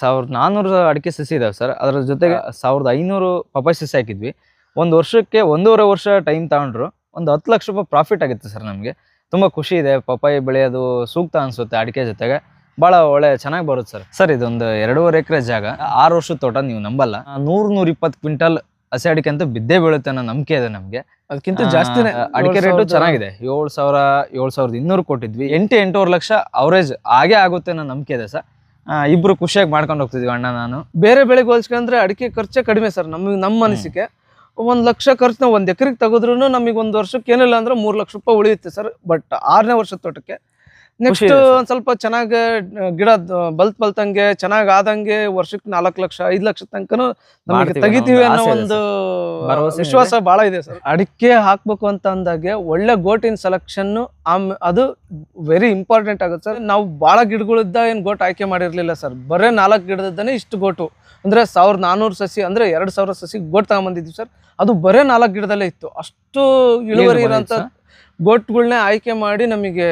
ಸಾವಿರದ ನಾನ್ನೂರು ಅಡಿಕೆ ಸಸಿ ಇದಾವೆ ಸರ್. ಅದರ ಜೊತೆಗೆ ಸಾವಿರದ ಐನೂರು ಪಪ್ಪಾಯಿ ಸಸಿ ಹಾಕಿದ್ವಿ. ಒಂದು ವರ್ಷಕ್ಕೆ ಒಂದೂವರೆ ವರ್ಷ ಟೈಮ್ ತಗೊಂಡ್ರು. ಒಂದು ಹತ್ತು ಲಕ್ಷ ರೂಪಾಯಿ ಪ್ರಾಫಿಟ್ ಆಗುತ್ತೆ ಸರ್ ನಮಗೆ. ತುಂಬ ಖುಷಿ ಇದೆ ಪಪಾಯಿ ಬೆಳೆಯೋದು ಸೂಕ್ತ ಅನಿಸುತ್ತೆ ಅಡಿಕೆ ಜೊತೆಗೆ. ಭಾಳ ಒಳ್ಳೆ ಚೆನ್ನಾಗಿ ಬರುತ್ತೆ ಸರ್. ಸರ್ ಇದೊಂದು ಎರಡೂವರೆ ಎಕರೆ ಜಾಗ. ಆರು ವರ್ಷದ ತೋಟ ನೀವು ನಂಬಲ್ಲ. ನೂರು ನೂರ ಇಪ್ಪತ್ತು ಕ್ವಿಂಟಲ್ ಹಸಿ ಅಡಿಕೆ ಅಂತ ಬಿದ್ದೇ ಬೀಳುತ್ತೆ ಅನ್ನೋ ನಂಬಿಕೆ ಇದೆ ನಮಗೆ. ಅದಕ್ಕಿಂತ ಜಾಸ್ತಿನೇ. ಅಡಿಕೆ ರೇಟು ಚೆನ್ನಾಗಿದೆ. ಏಳು ಸಾವಿರ ಏಳು ಸಾವಿರದ ಇನ್ನೂರು ಕೊಟ್ಟಿದ್ವಿ. ಎಂಟು ಎಂಟೂವರೆ ಲಕ್ಷ ಅವರೇಜ್ ಆಗೇ ಆಗುತ್ತೆ ಅನ್ನೋ ನಂಬಿಕೆ ಇದೆ ಸರ್. ಇಬ್ರು ಖುಷಿಯಾಗಿ ಮಾಡ್ಕೊಂಡು ಹೋಗ್ತಿದ್ವಿ ಅಣ್ಣ ನಾನು. ಬೇರೆ ಬೆಳೆಗೆ ಹೋಲಿಸ್ಕೊಂಡ್ರೆ ಅಡಿಕೆ ಖರ್ಚೆ ಕಡಿಮೆ ಸರ್ ನಮಗೆ ನಮ್ಮ ಅನಿಸಿಕೆ. ಒಂದು ಲಕ್ಷ ಖರ್ಚು ನಾವು ಒಂದು ಎಕರೆಗೆ ತೆಗೆದ್ರು ನಮಗೆ ಒಂದು ವರ್ಷಕ್ಕೆ ಏನಿಲ್ಲ ಅಂದ್ರೆ ಮೂರು ಲಕ್ಷ ರೂಪಾಯಿ ಉಳಿಯುತ್ತೆ ಸರ್. ಬಟ್ ಆರನೇ ವರ್ಷದ ತೋಟಕ್ಕೆ ನೆಕ್ಸ್ಟ್ ಒಂದ್ ಸ್ವಲ್ಪ ಚೆನ್ನಾಗಿ ಗಿಡ ಬಲ್ತ್ ಬಲ್ತಂಗೆ ಚೆನ್ನಾಗ್ ಆದಂಗೆ ವರ್ಷಕ್ ನಾಲ್ಕು ಲಕ್ಷ ಐದ್ ಲಕ್ಷ ತನಕನು ನಮಗೆ ತೆಗಿತೀವಿ ಅನ್ನೋ ಒಂದು ವಿಶ್ವಾಸ ಬಹಳ ಇದೆ ಸರ್. ಅಡಿಕೆ ಹಾಕ್ಬೇಕು ಅಂತ ಅಂದಾಗೆ ಒಳ್ಳೆ ಗೋಟಿನ್ ಸೆಲೆಕ್ಷನ್ ಆಮ್ ಅದು ವೆರಿ ಇಂಪಾರ್ಟೆಂಟ್ ಆಗುತ್ತೆ ಸರ್. ನಾವು ಬಹಳ ಗಿಡಗಳಿದ್ದ ಏನ್ ಗೋಟ್ ಆಯ್ಕೆ ಮಾಡಿರ್ಲಿಲ್ಲ ಸರ್. ಬರೇ ನಾಲ್ಕು ಗಿಡದಿದ್ದಾನೆ ಇಷ್ಟು ಗೋಟು ಅಂದ್ರೆ ಸಾವಿರದ ನಾನೂರು ಸಸಿ ಅಂದ್ರೆ ಎರಡ್ ಸಾವಿರ ಸಸಿ ಗೋಟ್ ತಗೊಂಬಂದಿದ್ವಿ ಸರ್. ಅದು ಬರೇ ನಾಲ್ಕು ಗಿಡದಲ್ಲೇ ಇತ್ತು. ಅಷ್ಟು ಇಳುವರಿ ಇರೋಂಥ ಗೋಟ್ಗಳನ್ನೇ ಆಯ್ಕೆ ಮಾಡಿ ನಮಗೆ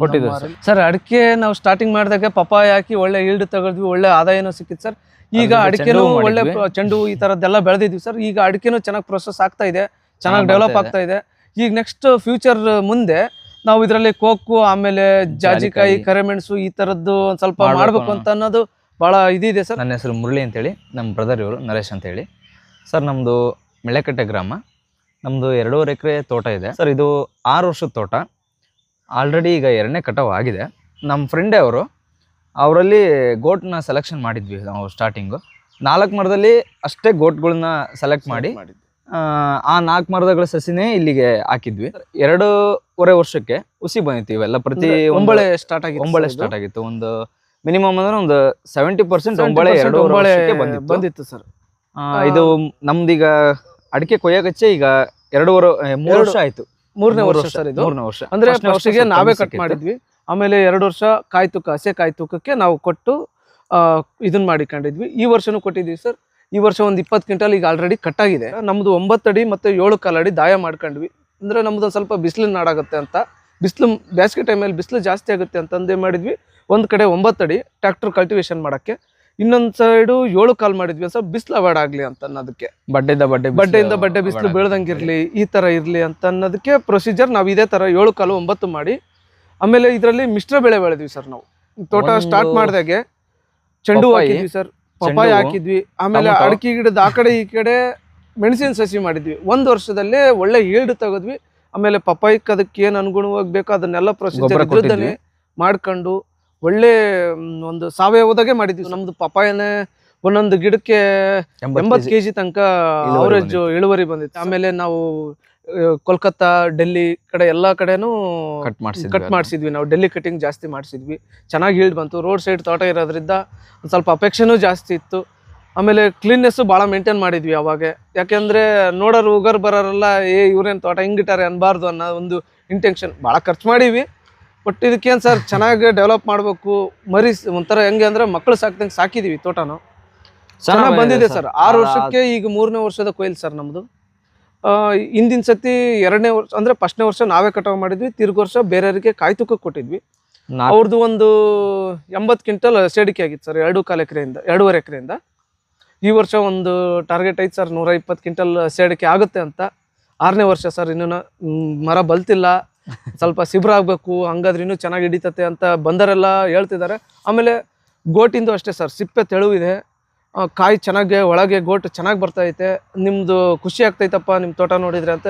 ಕೊಟ್ಟಿದ್ದೀವಿ ಸರ್. ಅಡಿಕೆ ನಾವು ಸ್ಟಾರ್ಟಿಂಗ್ ಮಾಡಿದಾಗ ಪಪಾಯ ಹಾಕಿ ಒಳ್ಳೆ ಈಲ್ಡ್ ತಗೊಳ್ದ್ವಿ ಒಳ್ಳೆ ಆದಾಯನೂ ಸಿಕ್ಕಿತ್ತು ಸರ್. ಈಗ ಅಡಿಕೆನೂ ಒಳ್ಳೆ. ಚೆಂಡು ಈ ತರದ್ದೆಲ್ಲ ಬೆಳೆದಿದ್ವಿ ಸರ್. ಈಗ ಅಡಿಕೆನೂ ಚೆನ್ನಾಗಿ ಪ್ರೊಸೆಸ್ ಆಗ್ತಾ ಇದೆ ಚೆನ್ನಾಗಿ ಡೆವಲಪ್ ಆಗ್ತಾ ಇದೆ. ಈಗ ನೆಕ್ಸ್ಟ್ ಫ್ಯೂಚರ್ ಮುಂದೆ ನಾವು ಇದರಲ್ಲಿ ಕೋಕು ಆಮೇಲೆ ಜಾಜಿಕಾಯಿ ಕರಿಮೆಣಸು ಈ ತರದ್ದು ಒಂದ್ ಸ್ವಲ್ಪ ಮಾಡಬೇಕು ಮಾಡ್ಬೇಕು ಅಂತ ಅನ್ನೋದು ಬಹಳ ಇದಿದೆ ಸರ್. ನನ್ನ ಹೆಸರು ಮುರಳಿ ಅಂತೇಳಿ ನಮ್ಮ ಬ್ರದರ್ ಇವರು ನರೇಶ್ ಅಂತೇಳಿ. ಸರ್ ನಮ್ಮದು ಮೆಳೆಕಟ್ಟೆ ಗ್ರಾಮ. ನಮ್ಮದು ಎರಡೂವರೆ ಎಕರೆ ತೋಟ ಇದೆ. ಸರ್ ಇದು ಆರು ವರ್ಷದ ತೋಟ. ಆಲ್ರೆಡಿ ಈಗ ಎರಡನೇ ಕಟಾವು ಆಗಿದೆ ನಮ್ಮ ಫ್ರೆಂಡೇ ಅವರು ಅವರಲ್ಲಿ ಗೋಟ್ನ ಸೆಲೆಕ್ಷನ್ ಮಾಡಿದ್ವಿ ನಾವು ಸ್ಟಾರ್ಟಿಂಗು ನಾಲ್ಕು ಮರದಲ್ಲಿ ಅಷ್ಟೇ ಗೋಟ್ಗಳನ್ನ ಸೆಲೆಕ್ಟ್ ಮಾಡಿ ಆ, ನಾಲ್ಕು ಮರದಗಳ ಸಸಿನೇ ಇಲ್ಲಿಗೆ ಹಾಕಿದ್ವಿ. ಎರಡೂವರೆ ವರ್ಷಕ್ಕೆ ಹುಸಿ ಬಂದಿತ್ತು ಇವೆಲ್ಲ. ಪ್ರತಿ ಒಂಬಳೆ ಸ್ಟಾರ್ಟ್ ಆಗಿ ಒಂಬಳೆ ಸ್ಟಾರ್ಟ್ ಆಗಿತ್ತು. ಒಂದು ಮಿನಿಮಮ್ ಅಂದ್ರೆ ಒಂದು ಸೆವೆಂಟಿ ಪರ್ಸೆಂಟ್ ಒಂಬಳೆ ಎರಡು ಬಂದಿತ್ತು. ಬಂದಿತ್ತು ಸರ್ ಇದು ನಮ್ದೀಗ ಅಡಿಕೆ ಕೊಯ್ಯಕಚ್ಚೆ ಈಗ ಎರಡೂವರೆ ಮೂರು ವರ್ಷ ಆಯ್ತು. ಮೂರನೇ ವರ್ಷ ಸರ್ ಇದು. ಮೂರನೇ ವರ್ಷ. ಅಂದ್ರೆ ಫಸ್ಟಿಗೆ ನಾವೇ ಕಟ್ ಮಾಡಿದ್ವಿ. ಆಮೇಲೆ ಎರಡು ವರ್ಷ ಕಾಯಿ ತೂಕ ಹಸೆ ಕಾಯಿ ತೂಕಕ್ಕೆ ನಾವು ಕೊಟ್ಟು ಇದನ್ನ ಮಾಡಿಕೊಂಡಿದ್ವಿ. ಈ ವರ್ಷನೂ ಕೊಟ್ಟಿದ್ವಿ ಸರ್. ಈ ವರ್ಷ ಒಂದು ಇಪ್ಪತ್ತು ಕ್ವಿಂಟಲ್ ಈಗ ಆಲ್ರೆಡಿ ಆಗಿದೆ. ನಮ್ದು ಒಂಬತ್ತು ಅಡಿ ಮತ್ತೆ ಏಳು ಕಾಲು ಅಡಿ ದಾಯ ಮಾಡ್ಕೊಂಡ್ವಿ. ಅಂದ್ರೆ ನಮ್ದು ಸ್ವಲ್ಪ ಬಿಸಿಲಿನ ನಾಡಾಗುತ್ತೆ ಅಂತ. ಬಿಸಿಲು ಬೇಸಿಗೆ ಟೈಮಲ್ಲಿ ಬಿಸಿಲು ಜಾಸ್ತಿ ಆಗುತ್ತೆ ಅಂತಂದೇ ಮಾಡಿದ್ವಿ. ಒಂದು ಕಡೆ ಒಂಬತ್ತು ಅಡಿ ಟ್ರ್ಯಾಕ್ಟರ್ ಕಲ್ಟಿವೇಶನ್ ಮಾಡಕ್ಕೆ. ಇನ್ನೊಂದ್ ಸೈಡು ಏಳು ಕಾಲ್ ಮಾಡಿದ್ವಿ ಸರ್ ಬಿಸಿಲು ಅವಾಯ್ಡ್ ಆಗ್ಲಿ ಅಂತ ಅನ್ನೋದಕ್ಕೆ. ಬಡ್ಡೆಯಿಂದ ಬಡ್ಡೆ ಬಡ್ಡೆಯಿಂದ ಬಡ್ಡೆ ಬಿಸಿಲು ಬೀಳ್ದಂಗಿರ್ಲಿ ಈ ತರ ಇರ್ಲಿ ಅಂತ ಅನ್ನೋದಕ್ಕೆ ಪ್ರೊಸೀಜರ್ ನಾವು ಇದೇ ತರ ಏಳು ಕಾಲು ಒಂಬತ್ತು ಮಾಡಿ ಆಮೇಲೆ ಇದರಲ್ಲಿ ಮಿಶ್ರ ಬೆಳೆ ಬೆಳೆದ್ವಿ ಸರ್ ನಾವು. ತೋಟ ಸ್ಟಾರ್ಟ್ ಮಾಡಿದಾಗೆ ಚೆಂಡು ಹಾಕಿದ್ವಿ ಸರ್ ಪಪಾಯಿ ಪಪ್ಪಾಯ ಹಾಕಿದ್ವಿ ಆಮೇಲೆ ಅಡಕಿ ಗಿಡದ ಆ ಕಡೆ ಈ ಕಡೆ ಮೆಣಸಿನ ಸಸಿ ಮಾಡಿದ್ವಿ. ಒಂದ್ ವರ್ಷದಲ್ಲೇ ಒಳ್ಳೆ ಈಲ್ಡ್ ತೆಗೆದ್ವಿ ಆಮೇಲೆ ಪಪ್ಪಾಯಕ್ಕೆ ಅದಕ್ಕೆ ಏನು ಅನುಗುಣವಾಗಿ ಬೇಕೋ ಅದನ್ನೆಲ್ಲ ಪ್ರೊಸೀಜರ್ ಮಾಡ್ಕೊಂಡು ಒಳ್ಳೆ ಒಂದು ಸಾವಯವದಾಗೆ ಮಾಡಿದ್ವಿ ನಮ್ದು ಪಪ್ಪಾಯನೇ ಒಂದೊಂದು ಗಿಡಕ್ಕೆ ಎಂಬತ್ತು ಕೆ ಜಿ ತನಕ ಅವರೇಜ್ ಇಳುವರಿ ಬಂದಿತ್ತು. ಆಮೇಲೆ ನಾವು ಕೋಲ್ಕತ್ತಾ ಡೆಲ್ಲಿ ಕಡೆ ಎಲ್ಲ ಕಡೆನೂ ಕಟ್ ಮಾಡಿಸಿದ್ವಿ ಕಟ್ ಮಾಡಿಸಿದ್ವಿ. ನಾವು ಡೆಲ್ಲಿ ಕಟಿಂಗ್ ಜಾಸ್ತಿ ಮಾಡಿಸಿದ್ವಿ. ಚೆನ್ನಾಗಿ ಹೀಲ್ಡ್ ಬಂತು. ರೋಡ್ ಸೈಡ್ ತೋಟ ಇರೋದ್ರಿಂದ ಒಂದು ಸ್ವಲ್ಪ ಅಪೇಕ್ಷೆನೂ ಜಾಸ್ತಿ ಇತ್ತು. ಆಮೇಲೆ ಕ್ಲೀನ್ನೆಸ್ಸು ಭಾಳ ಮೇಂಟೈನ್ ಮಾಡಿದ್ವಿ ಅವಾಗ. ಯಾಕೆಂದ್ರೆ ನೋಡೋರು ಉಗರ್ ಬರೋರೆಲ್ಲ ಏ ಇವ್ರೇನು ತೋಟ ಹಿಂಗಿಟ್ಟಾರೆ ಅನ್ಬಾರ್ದು ಅನ್ನೋ ಒಂದು ಇಂಟೆನ್ಷನ್ ಭಾಳ ಖರ್ಚು ಮಾಡೀವಿ ಬಟ್ ಇದಕ್ಕೇನು ಸರ್ ಚೆನ್ನಾಗಿ ಡೆವಲಪ್ ಮಾಡಬೇಕು. ಮರಿ ಒಂಥರ ಹೆಂಗೆ ಅಂದರೆ ಮಕ್ಕಳು ಸಾಕ್ದಂಗೆ ಸಾಕಿದೀವಿ ತೋಟನು. ಚೆನ್ನಾಗಿ ಬಂದಿದೆ ಸರ್. ಆರು ವರ್ಷಕ್ಕೆ ಈಗ ಮೂರನೇ ವರ್ಷದ ಕೊಯ್ಲು ಸರ್ ನಮ್ಮದು ಹಿಂದಿನ ಸತಿ ಎರಡನೇ ವರ್ಷ ಅಂದ್ರೆ ಫಸ್ಟ್ನೇ ವರ್ಷ ನಾವೇ ಕಟಾವು ಮಾಡಿದ್ವಿ. ತಿರ್ಗ ವರ್ಷ ಬೇರೆಯವರಿಗೆ ಕಾಯಿ ತೂಕಕ್ಕೆ ಕೊಟ್ಟಿದ್ವಿ. ಅವ್ರದ್ದು ಒಂದು ಎಂಬತ್ತು ಕ್ವಿಂಟಲ್ ಸೇಡಿಕೆ ಆಗಿತ್ತು ಸರ್ ಎರಡು ಕಾಲು ಎಕರೆಯಿಂದ ಎರಡೂವರೆ ಎಕರೆಯಿಂದ. ಈ ವರ್ಷ ಒಂದು ಟಾರ್ಗೆಟ್ ಐತೆ ಸರ್ ನೂರ ಇಪ್ಪತ್ತು ಕ್ವಿಂಟಲ್ ಸೇಡಿಕೆ ಆಗುತ್ತೆ ಅಂತ. ಆರನೇ ವರ್ಷ ಸರ್ ಇನ್ನೂ ಮರ ಬಲ್ತಿಲ್ಲ. ಸ್ವಲ್ಪ ಸಿಬ್ರ ಆಗಬೇಕು ಹಂಗಾದ್ರೆ ಇನ್ನೂ ಚೆನ್ನಾಗಿ ಹಿಡಿತತೆ ಅಂತ ಬಂದರೆಲ್ಲ ಹೇಳ್ತಿದ್ದಾರೆ. ಆಮೇಲೆ ಗೋಟಿಂದು ಅಷ್ಟೇ ಸರ್ ಸಿಪ್ಪೆ ತೆಳುವಿದೆ. ಕಾಯಿ ಚೆನ್ನಾಗಿ ಒಳಗೆ ಗೋಟ್ ಚೆನ್ನಾಗಿ ಬರ್ತೈತೆ ನಿಮ್ದು ಖುಷಿ ಆಗ್ತೈತಪ್ಪ ನಿಮ್ಮ ತೋಟ ನೋಡಿದ್ರೆ ಅಂತ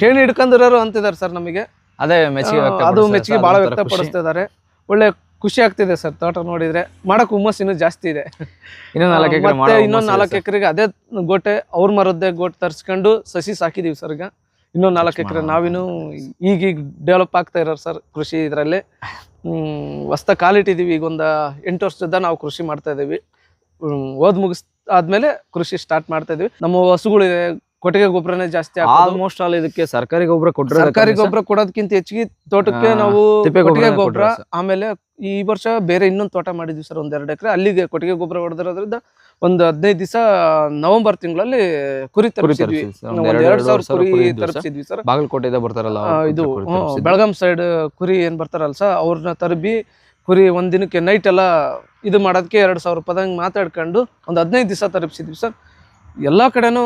ಕೇಳಿ ಹಿಡ್ಕೊಂಡಿರೋರು ಅಂತಿದ್ದಾರೆ ಸರ್ ನಮಗೆ. ಅದೇ ಮೆಚ್ಚುಗೆ ಅದು ಮೆಚ್ಚುಗೆ ಭಾಳ. ವ್ಯಕ್ತಪಡಿಸ್ತಿದ್ದಾರೆ. ಒಳ್ಳೆ ಖುಷಿ ಆಗ್ತಿದೆ ಸರ್ ತೋಟ ನೋಡಿದ್ರೆ. ಮಾಡಕ್ ಹುಮ್ಮಸ್ ಇನ್ನೂ ಜಾಸ್ತಿ ಇದೆ. ಇನ್ನೊಂದು ನಾಲ್ಕು ಎಕರೆಗೆ ಅದೇ ಗೋಟೆ ಅವ್ರ ಮರದ್ದೇ ಗೋಟ್ ತರ್ಸ್ಕೊಂಡು ಸಸಿ ಸಾಕಿದೀವಿ ಸರ್ ಈಗ. ಇನ್ನೊಂದ್ ನಾಲ್ಕು ಎಕರೆ. ನಾವಿನ್ನು ಈಗೀಗ ಡೆವಲಪ್ ಆಗ್ತಾ ಇರೋರು ಸರ್ ಕೃಷಿ ಇದರಲ್ಲಿ. ಹೊಸ್ತ ಕಾಲಿಟ್ಟಿದ್ದೀವಿ ಈಗ ಒಂದು ಎಂಟು ವರ್ಷದ ನಾವು ಕೃಷಿ ಮಾಡ್ತಾ ಇದ್ದೀವಿ. ಓದ್ ಮುಗಿಸ್ ಆದ್ಮೇಲೆ ಕೃಷಿ ಸ್ಟಾರ್ಟ್ ಮಾಡ್ತಾ ಇದೀವಿ ನಮ್ಮ ಹಸುಗಳಿದೆ ಕೊಟ್ಟಿಗೆ ಗೊಬ್ಬರನೇ ಜಾಸ್ತಿ ಆಲ್ಮೋಸ್ಟ್ ಆಲ್ ಇದಕ್ಕೆ ಸರ್ಕಾರಿ ಗೊಬ್ಬರ ಕೊಟ್ಟರೆ ಸರ್ಕಾರಿ ಗೊಬ್ಬರ ಕೊಡೋದಕ್ಕಿಂತ ಹೆಚ್ಚಿಗೆ ತೋಟಕ್ಕೆ ನಾವು ಕೊಟ್ಟಿಗೆ ಗೊಬ್ಬರ ಆಮೇಲೆ ಈ ವರ್ಷ ಬೇರೆ ಇನ್ನೊಂದು ತೋಟ ಮಾಡಿದ್ವಿ ಸರ್ ಒಂದ್ ಎರಡು ಎಕರೆ. ಅಲ್ಲಿಗೆ ಕೊಟ್ಟಿಗೆ ಗೊಬ್ಬರ ಹೊಡೆದಿರೋದ್ರಿಂದ ಒಂದು ಹದಿನೈದು ದಿವಸ ನವೆಂಬರ್ ತಿಂಗಳಲ್ಲಿ ಕುರಿ ತರಿಸಿದ್ವಿ. ಸರ್. ಎರಡ್ ಸಾವಿರ ಕುರಿ. ತರಿಸಿದ್ವಿ ಬಾಗಲಕೋಟೆಯಿಂದ ಬರ್ತಾರಲ್ಲ ಇದು ಬೆಳಗಾಂ ಸೈಡ್ ಕುರಿ ಏನ್ ಬರ್ತಾರಲ್ಲ ಸರ್ ಅವ್ರನ್ನ ತರಬಿ ಕುರಿ ಒಂದ್ ದಿನಕ್ಕೆ ನೈಟ್ ಎಲ್ಲ ಇದು ಮಾಡೋದಕ್ಕೆ ಎರಡ್ ಸಾವಿರ ರೂಪಾಯಿ ಮಾತಾಡ್ಕೊಂಡು ಒಂದು ಹದಿನೈದು ದಿವಸ ತರಿಸಿದ್ವಿ ಸರ್. ಎಲ್ಲಾ ಕಡೆನೂ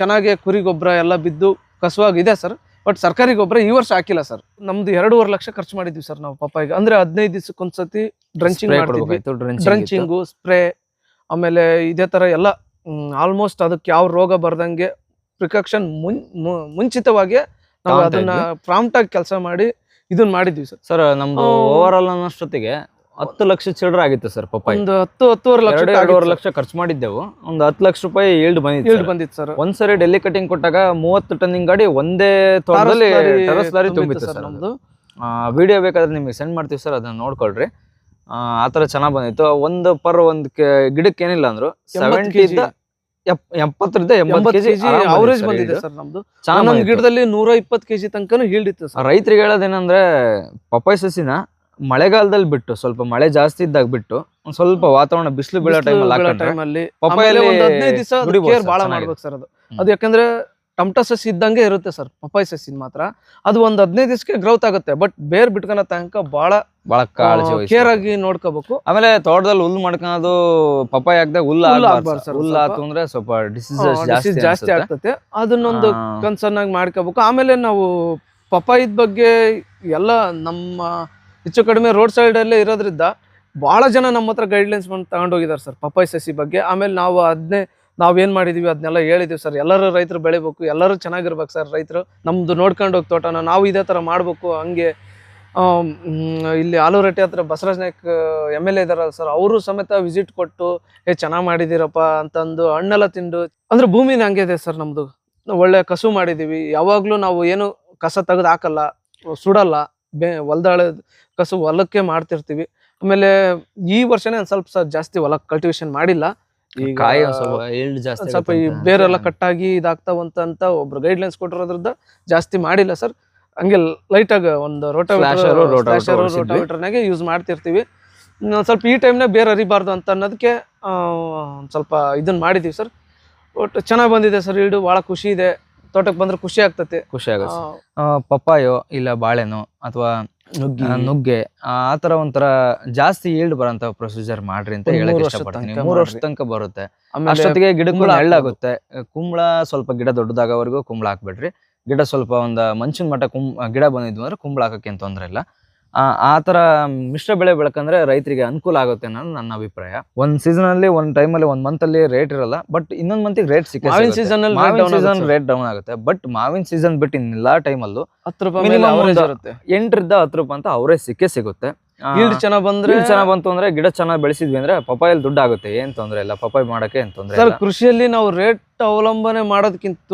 ಚೆನ್ನಾಗಿ ಕುರಿ ಗೊಬ್ಬರ ಎಲ್ಲ ಬಿದ್ದು ಕಸುವಾಗಿದೆ ಸರ್. ಬಟ್ ಸರ್ಕಾರಿ ಗೊಬ್ಬರ ಈ ವರ್ಷ ಹಾಕಿಲ್ಲ ಸರ್. ನಮ್ದು ಎರಡೂವರೆ ಲಕ್ಷ ಖರ್ಚು ಮಾಡಿದ್ವಿ ಸರ್ ನಾವು ಪಪ್ಪಾಯಿಗೆ. ಅಂದ್ರೆ ಹದಿನೈದು ದಿವಸಕ್ಕೊಂದ್ಸತಿ ಡ್ರಂಚಿಂಗ್ ಡ್ರಂಚಿಂಗು ಸ್ಪ್ರೇ ಆಮೇಲೆ ಇದೇ ತರ ಎಲ್ಲ ಆಲ್ಮೋಸ್ಟ್ ಅದಕ್ಕೆ ಯಾವ ರೋಗ ಬರ್ದಂಗೆ ಪ್ರಿಕಾಕ್ಷನ್ ಮುನ್ ಮುಂಚಿತವಾಗಿ ನಾವು ಅದನ್ನ ಪ್ರಾಂಪ್ಟ್ ಆಗಿ ಕೆಲಸ ಮಾಡಿ ಇದನ್ನ ಮಾಡಿದ್ವಿ ಸರ್. ಸರ್ ನಮ್ದು ಓವರ್ ಆಲ್ ಅನ್ನೋಷ್ಟೊತ್ತಿಗೆ ಹತ್ತು ಲಕ್ಷ ಚಿಲ್ಡ್ರ ಆಗಿತ್ತು ಸರ್ ಪಪ್ಪಾಯಿ. ಒಂದು ಹತ್ತು ಹತ್ತುವರೆ ಲಕ್ಷ ಎರಡು ಎರಡೂವರೆ ಲಕ್ಷ ಖರ್ಚು ಮಾಡಿದ್ದೆವು. ಒಂದು ಹತ್ತು ಲಕ್ಷ ರೂಪಾಯಿ ಏಳ್ಡ್ ಬಂದಿತ್ತು ಏಳ್ಡ್ ಬಂದಿತ್ತು ಸರ್ ಒಂದ್ಸರಿ ಡೆಲ್ಲಿ ಕಟಿಂಗ್ ಕೊಟ್ಟಾಗ ಮೂವತ್ತು ಟನ್ನಿಂಗ್ ಗಾಡಿ ಒಂದೇ ತೋಟದಲ್ಲಿ ಟೆರಸ್ ಲಾರಿ ತುಂಬಿತ್ತು ಸರ್ ನಮ್ದು. ವಿಡಿಯೋ ಬೇಕಾದ್ರೆ ನಿಮಗೆ ಸೆಂಡ್ ಮಾಡ್ತೀವಿ ಸರ್ ಅದನ್ನ ನೋಡ್ಕೊಳ್ರಿ. ಆ ಥರ ಚೆನ್ನಾಗಿ ಬಂದಿತ್ತು. ಒಂದು ಪರ್ ಒಂದು ಗಿಡಕ್ಕೆ ಏನಿಲ್ಲ ಅಂದ್ರು. ಸೆವೆಂಟಿ ಎಪ್ಪತ್ತರಿಂದ ಎಂಬತ್ತು ಕೆಜಿ ಅವರೇಜ್ ಬಂದಿದೆ ಸರ್ ನಮ್ದು. ಗಿಡದಲ್ಲಿ ನೂರ ಇಪ್ಪತ್ತು ಕೆಜಿ ತನಕನೂ ಹೀಲ್ಡ್ ಇತ್ತು ಸರ್. ರೈತರಿಗೆ ಹೇಳೋದೇನಂದ್ರೆ ಪಪ್ಪಾಯಿ ಸಸಿನ ಮಳೆಗಾಲದಲ್ಲಿ ಬಿಟ್ಟು ಸ್ವಲ್ಪ ಮಳೆ ಜಾಸ್ತಿ ಇದ್ದಾಗ ಬಿಟ್ಟು ಒಂದ್ ಸ್ವಲ್ಪ ವಾತಾವರಣ ಬಿಸಿಲು ಬೀಳೋ ಟೈಮಲ್ಲಿ ಪಪ್ಪಾಯಲ್ಲಿ ಹದಿನೈದು ದಿವಸ ಮಾಡ್ಬೇಕು ಸರ್ ಅದು. ಅದು ಯಾಕಂದ್ರೆ ಟಮಟ ಸಸಿ ಇದ್ದಂಗೆ ಇರುತ್ತೆ ಸರ್ ಪಪ್ಪಾಯಿ ಸಸಿನ ಮಾತ್ರ. ಅದು ಒಂದು ಹದಿನೈದು ದಿವಸಕ್ಕೆ ಗ್ರೌತ್ ಆಗುತ್ತೆ ಬಟ್ ಬೇರ್ ಬಿಟ್ಕೊಳ ತನಕ ಬಹಳ ಬಹಳ ಕಾಳಜಿ ಕೇರ್ ಆಗಿ ನೋಡ್ಕೋಬೇಕು. ಆಮೇಲೆ ತೋಟದಲ್ಲಿ ಹುಲ್ ಮಾಡ್ಕೊಳೋದು ಪಪ್ಪಾಯಿ ಹಾಕ್ದಾಗ ಹುಲ್ ಹುಲ್ ಹುಲ್ಲು ಸ್ವಲ್ಪ. ಆತು ಅಂದ್ರೆ ಸ್ವಲ್ಪ ಡಿಸೀಸ್ ಜಾಸ್ತಿ ಆಗ್ತತೆ. ಅದನ್ನೊಂದು ಕನ್ಸರ್ನ್ ಆಗಿ ಮಾಡ್ಕೋಬೇಕು. ಆಮೇಲೆ ನಾವು ಪಪ್ಪಾಯಿದ ಬಗ್ಗೆ ಎಲ್ಲ ನಮ್ಮ ಹೆಚ್ಚು ಕಡಿಮೆ ರೋಡ್ ಸೈಡ್ ಅಲ್ಲೇ ಇರೋದ್ರಿಂದ ಬಹಳ ಜನ ನಮ್ಮ ಹತ್ರ ಗೈಡ್ಲೈನ್ಸ್ ಬಂದು ತಗೊಂಡೋಗಿದ್ದಾರೆ ಸರ್ ಪಪ್ಪಾಯಿ ಸಸಿ ಬಗ್ಗೆ. ಆಮೇಲೆ ನಾವು ಅದನ್ನೇ ನಾವೇನ್ ಮಾಡಿದೀವಿ ಅದನ್ನೆಲ್ಲ ಹೇಳಿದೀವಿ ಸರ್. ಎಲ್ಲರೂ ರೈತರು ಬೆಳಿಬೇಕು, ಎಲ್ಲರೂ ಚೆನ್ನಾಗಿರ್ಬೇಕು ಸರ್ ರೈತರು. ನಮ್ದು ನೋಡ್ಕೊಂಡು ಹೋಗಿ ತೋಟನ ನಾವು ಇದೇ ತರ ಮಾಡ್ಬೇಕು, ಹಂಗೆ. ಇಲ್ಲಿ ಆಲೂರಟ್ಟಿ ಹತ್ರ Basavaraj Naik M L A ಇದಾರಲ್ಲ ಸರ್, ಅವರು ಸಮೇತ ವಿಸಿಟ್ ಕೊಟ್ಟು, ಏ, ಚೆನ್ನಾಗಿ ಮಾಡಿದ್ದೀರಪ್ಪ ಅಂತಂದು ಹಣ್ಣೆಲ್ಲ ತಿಂದು, ಅಂದ್ರೆ ಭೂಮಿನ ಹಂಗೆ ಇದೆ ಸರ್ ನಮ್ದು. ಒಳ್ಳೆ ಕಸು ಮಾಡಿದೀವಿ. ಯಾವಾಗ್ಲೂ ನಾವು ಏನು ಕಸ ತೆಗೆದು ಹಾಕಲ್ಲ, ಸುಡಲ್ಲ, ಬೇ, ಹೊಲ್ದಾಳೆ ಕಸು ಹೊಲಕ್ಕೆ ಮಾಡ್ತಿರ್ತೀವಿ. ಆಮೇಲೆ ಈ ವರ್ಷನೇ ಒಂದು ಸ್ವಲ್ಪ ಸರ್ ಜಾಸ್ತಿ ಹೊಲ ಕಲ್ಟಿವೇಶನ್ ಮಾಡಿಲ್ಲ. ಈಗ ಕಾಯಿ ಒಂದ್ ಸ್ವಲ್ಪ yield ಜಾಸ್ತಿ ಒಂದ್ ಸ್ವಲ್ಪ ಈ ಆಗುತ್ತೆ ಅಂತ. ಬೇರೆಲ್ಲ ಕಟ್ಟಾಗಿ ಇದಾಗ್ತಾವಂತ ಅಂತ ಒಬ್ರು ಗೈಡ್ಲೈನ್ಸ್ ಕೊಟ್ಟಿರೋದ್ರಿಂದ ಜಾಸ್ತಿ ಮಾಡಿಲ್ಲ ಸರ್. ಹಂಗೆ ಲೈಟ್ ಆಗ ಒಂದು Slasher, ಹೊಡ್ಸಿದ್ವಿ. ರೋಟೋವೇಟರ್ನಾಗೆ ಯೂಸ್ ಮಾಡ್ತಿರ್ತೀವಿ. ಸ್ವಲ್ಪ ಈ ಟೈಮ್ನಾಗ ಬೇರೆ ಅರಿಬಾರ್ದು ಅಂತ ಅನ್ನೋದಕ್ಕೆ ಆ, ಒಂದ್ ಸ್ವಲ್ಪ ಇದನ್ನ ಮಾಡಿದೀವಿ ಸರ್. ಒಟ್ಟು ಚೆನ್ನಾಗಿ ಬಂದಿದೆ ಸರ್ ಇಡು ಭಾಳ ಖುಷಿ ಇದೆ. ತೋಟಕ್ಕೆ ಬಂದ್ರೆ ಖುಷಿ ಆಗ್ತತೆ. ಖುಷಿ ಆಗುತ್ತೆ ಆ, ಪಪ್ಪಾಯೋ ಇಲ್ಲ ಬಾಳೆನೋ ಅಥವಾ ನುಗ್ಗಿ. ನುಗ್ಗೆ. ಆ ತರ ಒಂಥರ ಜಾಸ್ತಿ ಈಲ್ಡ್ ಬರಂತ ಪ್ರೊಸೀಜರ್ ಮಾಡ್ರಿ ಅಂತ ಹೇಳಕ್ ಮೂರ್ ಇಷ್ಟಪಡ್ತೀನಿ. ತನಕ ವರ್ಷ. ತನಕ ಬರುತ್ತೆ. ಅಷ್ಟೊತ್ತಿಗೆ ಗಿಡಗಳು ಹಳ್ಳಾಗುತ್ತೆ ಕುಂಬಳ ಸ್ವಲ್ಪ ಗಿಡ ದೊಡ್ಡದಾಗವರೆಗೂ ಕುಂಬಳ ಹಾಕ್ಬೇಡ್ರಿ. ಗಿಡ ಸ್ವಲ್ಪ ಒಂದ್ ಮಂಚಿನ ಮಟ್ಟ ಕುಂ ಗಿಡ ಬಂದಿದ್ವು ಅಂದ್ರೆ ಕುಂಬಳ ಹಾಕಕ್ಕೆ ತೊಂದ್ರೆ ಇಲ್ಲ. ಆ ತರ ಮಿಶ್ರ ಬೆಳೆ ಬೆಳಕಂದ್ರೆ ರೈತರಿಗೆ ಅನುಕೂಲ ಆಗುತ್ತೆ ಅನ್ನೋದು ನನ್ನ ಅಭಿಪ್ರಾಯ. ಒಂದ್ ಸೀಸನ್ ಅಲ್ಲಿ ಒಂದ್ ಟೈಮ್ ಅಲ್ಲಿ ಒಂದ್ ಮಂತ್ ಅಲ್ಲಿ ರೇಟ್ ಇರಲ್ಲ ಬಟ್ ಇನ್ನೊಂದ್ ಮಂತಿಗೆ ರೇಟ್ ಸಿಕ್ಕ ಮಾವಿನ ಸೀಸನ್ ಸೀಸನ್ ರೇಟ್ ಡೌನ್ ಆಗುತ್ತೆ. ಬಟ್ ಮಾವಿನ ಸೀಸನ್ ಬಿಟ್ಟು ಇನ್ನೆಲ್ಲಾ ಟೈಮಲ್ಲೂ ಹತ್ತು ರೂಪಾಯಿ ಎಂಟರಿಂದ ಹತ್ತು ರೂಪಾಯಿ ಅಂತ ಅವರೇ ಸಿಕ್ಕೇ ಸಿಗುತ್ತೆ. ಈಲ್ಡ್ ಚೆನ್ನಾಗಿ ಬಂದ್ರೆ ಚೆನ್ನಾಗಿ ಬಂತು ಅಂದ್ರೆ ಗಿಡ ಚೆನ್ನಾಗಿ ಬೆಳೆಸಿದ್ವಿ ಅಂದ್ರೆ ಪಪ್ಪಾಯಲ್ಲಿ ದುಡ್ಡು ಆಗುತ್ತೆ ಏನ್ ತೊಂದ್ರೆ ಇಲ್ಲ ಪಪ್ಪಾಯಿ ಮಾಡಕ್ಕೆ ಏನ್ ತೊಂದ್ರೆ ಸರ್ ಕೃಷಿಯಲ್ಲಿ ನಾವು ರೇಟ್ ಅವಲಂಬನೆ ಮಾಡೋದಕ್ಕಿಂತ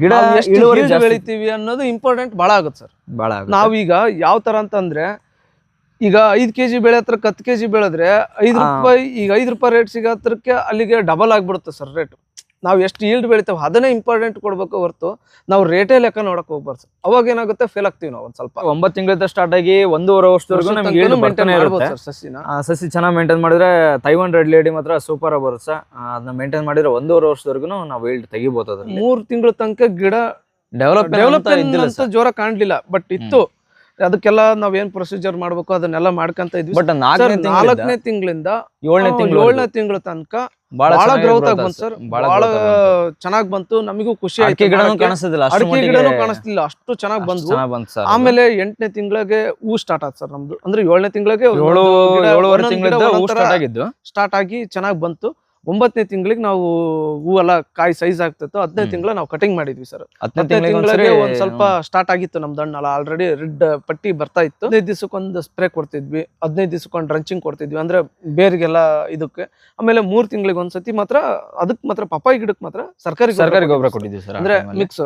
ಗಿಡ ಇಳುವರಿ ಬೆಳಿತೀವಿ ಅನ್ನೋದು ಇಂಪಾರ್ಟೆಂಟ್ ಬಹಳ ಆಗುತ್ತೆ ಸರ್. ಬಹಳ ಆಗುತ್ತೆ. ನಾವೀಗ ಯಾವ ತರ ಅಂತಂದ್ರೆ ಈಗ ಐದ್ ಕೆಜಿ ಬೆಳೆ ಹತ್ರ ಹತ್ತು ಕೆಜಿ ಬೆಳೆದ್ರೆ ಐದು ರೂಪಾಯಿ ಈಗ ಐದು ರೂಪಾಯಿ ರೇಟ್ ಸಿಗೋ ಹತ್ರಕ್ಕೆ ಅಲ್ಲಿಗೆ ಡಬಲ್ ಆಗ್ಬಿಡುತ್ತೆ ಸರ್ ರೇಟ್ ನಾವು ಎಷ್ಟು ಈಲ್ಡ್ ಬೆಳಿತೇವೆ ಅದನ್ನೇ ಇಂಪಾರ್ಟೆಂಟ್ ಕೊಡಬೇಕು ಹೊರತು ನಾವು ರೇಟೇ ಲೆಕ್ಕ ನೋಡಕ್ ಹೋಗ್ಬಾರ್ದು. ಅವಾಗ ಏನಾಗುತ್ತೆ ಫೇಲ್ ಆಗ್ತೀವಿ ನಾವು ಒಂದ್ ಸ್ವಲ್ಪ. ಒಂಬತ್ತು ತಿಂಗಳಿಂದ ಸ್ಟಾರ್ಟ್ ಆಗಿ ಒಂದೂವರೆ ವರ್ಷದವರೆಗೂ ನಮ್ಗೆ yield ಮೇಂಟೈನ್ ಬರ್ತಾನೆ ಇರುತ್ತೆ. ಸಸಿನ. ಆ, ಸಸಿ ಚೆನ್ನಾಗಿ ಮೇಂಟೈನ್ ಮಾಡಿದ್ರೆ ತೈವಾನ್ ರೆಡ್ ಲೇಡಿ ಮಾತ್ರ ಸೂಪರ್ ಬರುತ್ತೆ. ಅದನ್ನ ಮೇಂಟೈನ್ ಮಾಡಿದ್ರೆ ಒಂದೂವರೆ ವರ್ಷದವರೆಗೂ ನಾವು ಈಲ್ಡ್ ತೆಗಿಬೋದು ಅದನ್ನ ಮೂರು ತಿಂಗಳ ತನಕ ಗಿಡ ಡೆವಲಪ್ ಡೆವಲಪ್ಮೆಂಟ್ ಅಂತ ಜೋರ ಕಾಣಲಿಲ್ಲ. ಬಟ್ ಇತ್ತು. ಅದಕ್ಕೆಲ್ಲ ನಾವ್ ಏನ್ ಪ್ರೊಸೀಜರ್ ಮಾಡ್ಬೇಕು ಅದನ್ನೆಲ್ಲ ಮಾಡ್ಕೊಂತ ಇದ್ವಿ ಬಟ್ ನಾಲ್ಕನೇ ತಿಂಗಳಿಂದ ನಾಲ್ಕನೇ ತಿಂಗಳಿಂದ ಏಳನೇ ತಿಂಗಳು ಏಳನೇ ತಿಂಗಳ ತನಕ ಬಹಳ ಗ್ರೋತ್ ಆಗಿ ಬಂತು ಸರ್. ಬಹಳ ಚೆನ್ನಾಗಿ ಬಂತು. ನಮಗೂ ಖುಷಿ ಅಡಿಕೆ ಆಯ್ತು. ಗಿಡನೂ. ಕಾಣಿಸ್ತಿಲ್ಲ ಅಷ್ಟು ಅಡಿಕೆ ಗಿಡನೂ ಕಾಣಿಸ್ತಿಲ್ಲ. ಅಷ್ಟು ಚೆನ್ನಾಗ್ ಬಂತು ಆಮೇಲೆ ಎಂಟನೇ ತಿಂಗಳಿಗೆ ಹೂ ಸ್ಟಾರ್ಟ್ ಆಯ್ತು ಸರ್ ನಮ್ದು. ಅಂದ್ರೆ ಏಳನೇ ತಿಂಗಳಿಗೆ ಏಳು ಏಳುವರೆ ತಿಂಗಳಿಂದ ಸ್ಟಾರ್ಟ್ ಆಗಿದ್ದು. ಸ್ಟಾರ್ಟ್ ಆಗಿ ಚೆನ್ನಾಗ್ ಬಂತು. ಒಂಬತ್ತನೇ ತಿಂಗಳಿಗೆ ನಾವು ಹೂ ಎಲ್ಲ ಕಾಯಿ ಸೈಜ್ ಆಗ್ತಿತ್ತು. ಹದಿನೈದು ತಿಂಗಳ ನಾವು ಕಟಿಂಗ್ ಮಾಡಿದ್ವಿ ಸರ್ ಹದಿನೈದು ತಿಂಗಳಿಗೆ ಒಂದ್ ಸ್ವಲ್ಪ ಸ್ಟಾರ್ಟ್ ಆಗಿತ್ತು ನಮ್ದು ಹಣ್ಣಲ್ಲ ಆಲ್ರೆಡಿ ರೆಡ್ ಪಟ್ಟಿ ಬರ್ತಾ ಇತ್ತು. ಹದಿನೈದು ದಿವಸಕ್ಕೊಂದು ಸ್ಪ್ರೇ ಕೊಡ್ತಿದ್ವಿ. ಹದಿನೈದು ದಿವಸಕ್ಕೊಂದು ರಂಚಿಂಗ್ ಕೊಡ್ತಿದ್ವಿ. ಅಂದ್ರೆ ಬೇರಿಗೆಲ್ಲ ಇದಕ್ಕೆ. ಆಮೇಲೆ ಮೂರ್ ತಿಂಗಳಿಗೆ ಒಂದ್ಸತಿ ಮಾತ್ರ ಅದಕ್ಕೆ ಮಾತ್ರ ಪಪ್ಪಾಯಿ ಗಿಡಕ್ಕೆ ಮಾತ್ರ ಸರ್ಕಾರಿ ಸರ್ಕಾರಿ ಗೊಬ್ಬರ ಕೊಟ್ಟಿದ್ವಿ ಸರ್ ಅಂದ್ರೆ ಮಿಕ್ಸ್